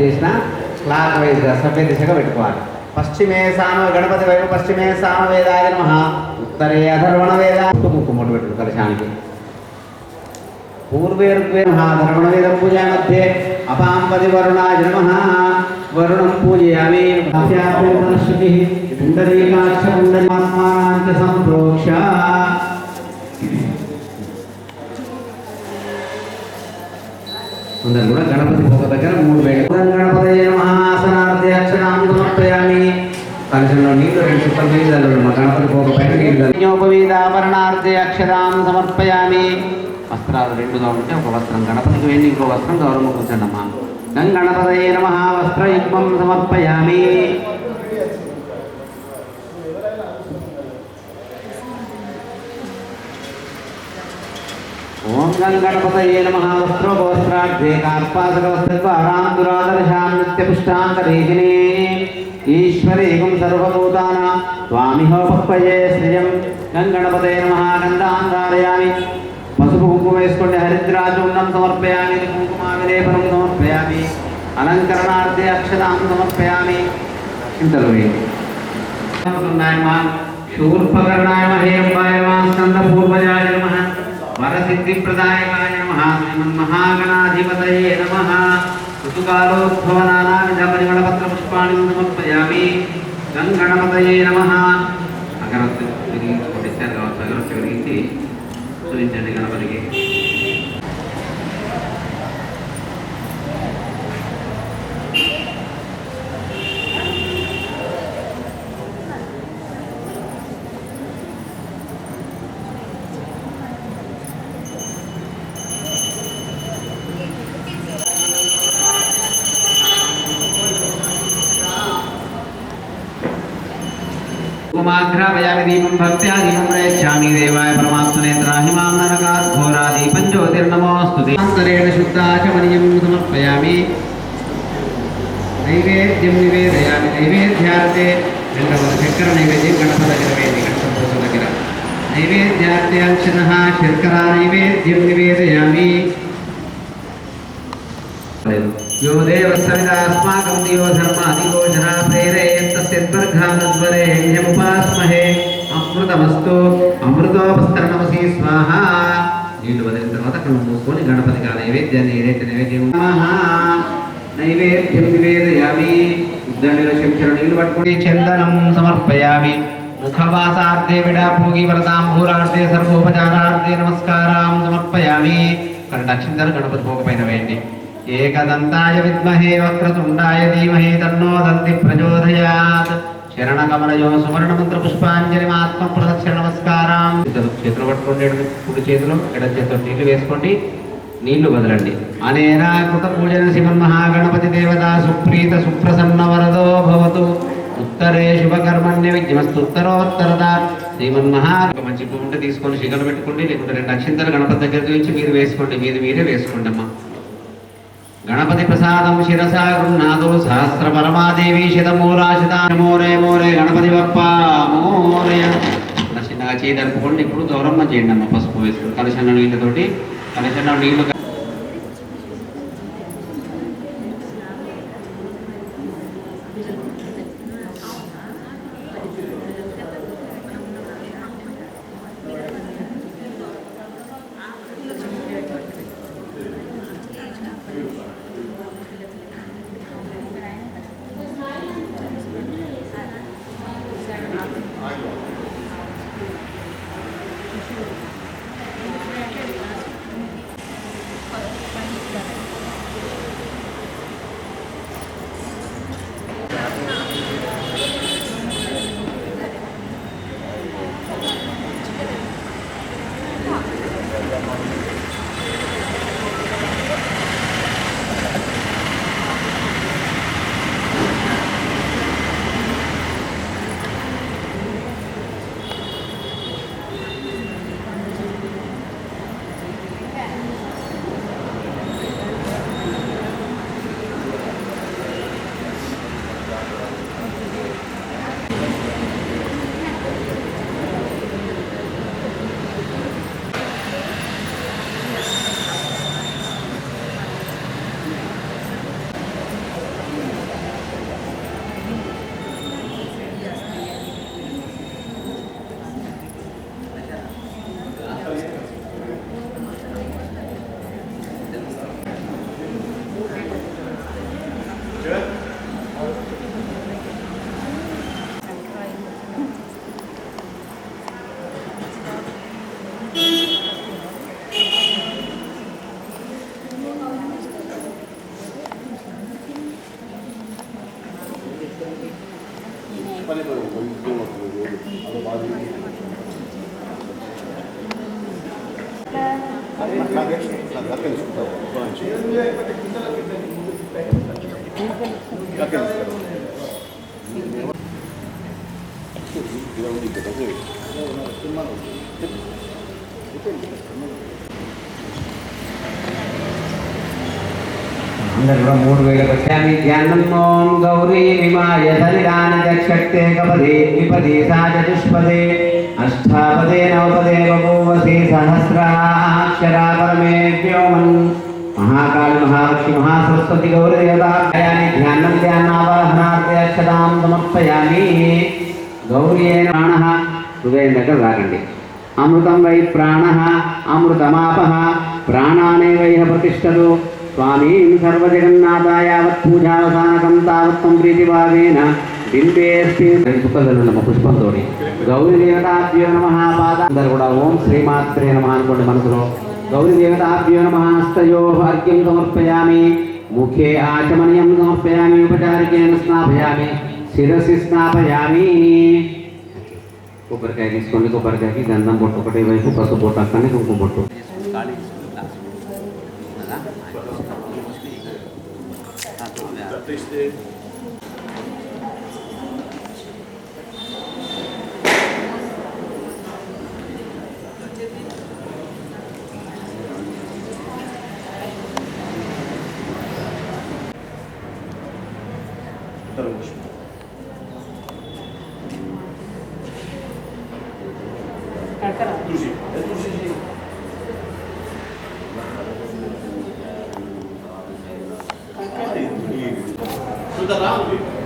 చేసిన clock wise సభ్య దిశగా పెట్టుకోవాలి. పశ్చిమే సామ గణపతి వైపు పశ్చిమే సామ వేదాయ నమ. ఉత్తరే అధర్వణ వేద ముక్కు ముట్టు పెట్టు కలశానికి పూర్వే ఋగ్వే మహాధర్వణ వేద పూజా మధ్యే అపాంపది వరుణాయ నమ. వరుణం పూజయామి శృతి. పుండరీకాక్ష పుండరీమాత్మానాంచ సంప్రోక్ష. అందరు కూడా గణపతి భోగ దగ్గర మూడు వేలు. గణపతి మహాసనార్థి అక్షరాన్ని సమర్పయామి. కలశంలో నీళ్ళు రెండు చుక్కలు నీళ్ళు. మా గణపతి భోగ పైన నీళ్ళు అక్షరాన్ని సమర్పయామి. వస్త్రాలు రెండుగా ఉంటే ఒక వస్త్రం. గణపతికి వెళ్ళి ఇంకో వస్త్రం గౌరవం కూర్చోండమ్మా గణపతయే నమ. వస్త్రయుగ్మం సమర్పయామి. ఓం గంగణపతయే నమ. వస్త్రోపవస్త్రార్థే కార్పాసకవస్త్రద్వారాం దురాదర్శాం నిత్యపుష్టాంతరేహిణే ఈశ్వరేకం సర్వభూతానాం. స్వామిహోపక్వయే శ్రియం. గంగణపతయే నమ. గంధాం ధారయామి పసుపు కుంకుమ వేసుకోండి హరిద్రాచూర్ణం సమర్పయామి. కుంకుమావిలేపనం సమర్పయామి. అలంకరణార్థే అక్షరాం సమర్పయామి. చింతలు వేయండి శూర్పకర్ణాయ మహేంబాయ మా స్కంద పూర్వజాయ నమ. వరసిద్ధిప్రదాయకాయ నమ శ్రీమన్మహాగణాధిపతయే నమ ఋతుకాలోద్భవనానావిధ పరిమళపత్ర సమర్పయామి గంగణపతయే నమ అగరత్తు వెలిగించుకోండి ఇచ్చారు కావచ్చు అగరత్తు వెలిగించి కుమాఘ్రాపయామి దీపం భక్త్యా దీపం ప్రయచ్ఛామి దేవాయ పరమాత్మనే త్రాహి మాం నరకాత్ ఘోరా దీపం జ్యోతిర్నమోస్తుతే అంతరేణ శుద్ధాచమనీయం సమర్పయామి నైవేద్యం నివేదయామి నైవేద్యార్థే రెండవ చక్కెర నైవేద్యం గణప దగ్గర వేది గణపతి దగ్గర నైవేద్యార్థే అంశన శర్కర నైవేద్యం నివేదయామి यो देवस्सविदास्माकं दिवो धर्मादिगोचरा प्रेरयेत्तस्यद्वर्घानद्वरे ह्यमुपास्महे అమృతమస్తు అమృతోపస్తరణమసి స్వాహ నీళ్లు వదిలిన తర్వాత అక్కడ మూసుకొని గణపతికి ఆ నైవేద్యాన్ని ఏదైతే నైవేద్యం నమః నైవేద్యం నివేదయామి ఉద్దండిలో చెంచర నీళ్లు పట్టుకొని చందనం సమర్పయామి ముఖవాసార్థే విడాపూగి వరదాంబూరార్థే సర్వోపచారార్థే నమస్కారం సమర్పయామి కరెంట్ అక్షింతలు గణపతి పోక పైన వేయండి ఏకదంతాయ విద్మహే వక్రతుండాయ ధీమహి తన్నో దంతి ప్రచోదయాత్. శరణకమలయో సువర్ణ మంత్ర పుష్పాంజలి ఆత్మ ప్రదక్షిణ నమస్కారం. ఇద్దరు చేతులు పట్టుకోండి కుడి చేతులు ఎడ చేతులు నీళ్ళు వేసుకోండి నీళ్ళు వదలండి. అనేనా కృత పూజన శివన్ మహాగణపతి దేవత సుప్రీత సుప్రసన్న వరదో భవతు. ఉత్తరే శుభకర్మణ్య విజ్ఞమస్తు ఉత్తరోత్తరద. శ్రీమన్ మహా మంచి పువ్వు ఉంటే తీసుకొని శిఖలు పెట్టుకోండి లేకుంటే రెండు అక్షింతలు గణపతి దగ్గర నుంచి మీరు వేసుకోండి మీది మీరే వేసుకోండి అమ్మా గణపతి ప్రసాదం శిరసా గృహ్ణాదు సహస్ర పరమాదేవి శతమూలాశత మోరే మోరే గణపతి బప్ప మోరే చిన్నగా చేయి ఇప్పుడు గౌరమ్మ చేయండి అమ్మ పసుపు వేసుకుని కలశన్న నీళ్ళతోటి Thank you. చెప్పలే మనం తెలుసుకుంటాం అందరు కూడా మూడు వేల పశ్యామి ధ్యానం గౌరీ విమాయ సరిదాన చక్షక్తే కపదే విపదే సా చతుష్పదే అష్టాపదే నవపదే బభూవసి సహస్రాక్షరా పరమే వ్యోమన్ మహాకాళి మహాలక్ష్మి మహాసరస్వతి గౌరీ ధ్యానం సమర్పయామి. గౌరీ ప్రాణ హృదయం దగ్గర అమృతం వై ప్రాణ అమృతమాప. ప్రాణానేవైహ ప్రతిష్టలు. స్వామీం సర్వజగన్నాథ యావత్ పూజావసానకం తావత్ తం ప్రీతిభావేన పుష్పంతో గౌరీ దేవతాభ్యో నమ పాద అందరు కూడా ఓం శ్రీమాత్రే నమ అనుకోండి మనసులో। గౌరీ దేవతాభ్యో నమ హస్తయో అర్ఘ్యం సమర్పయామి ముఖే ఆచమనీయం సమర్పయామి ఉపచారికేణ స్నాపయామి శిరసి స్నాపయామి కొబ్బరికాయ తీసుకోండి కొబ్బరికాయకి గంధం బొట్టు ఒకటి వైపు పసుపు బొట్టు అక్కడనే కుంకుమ బొట్టు। texto tá dele. Carcará. Turgir. É Turgir. da nave,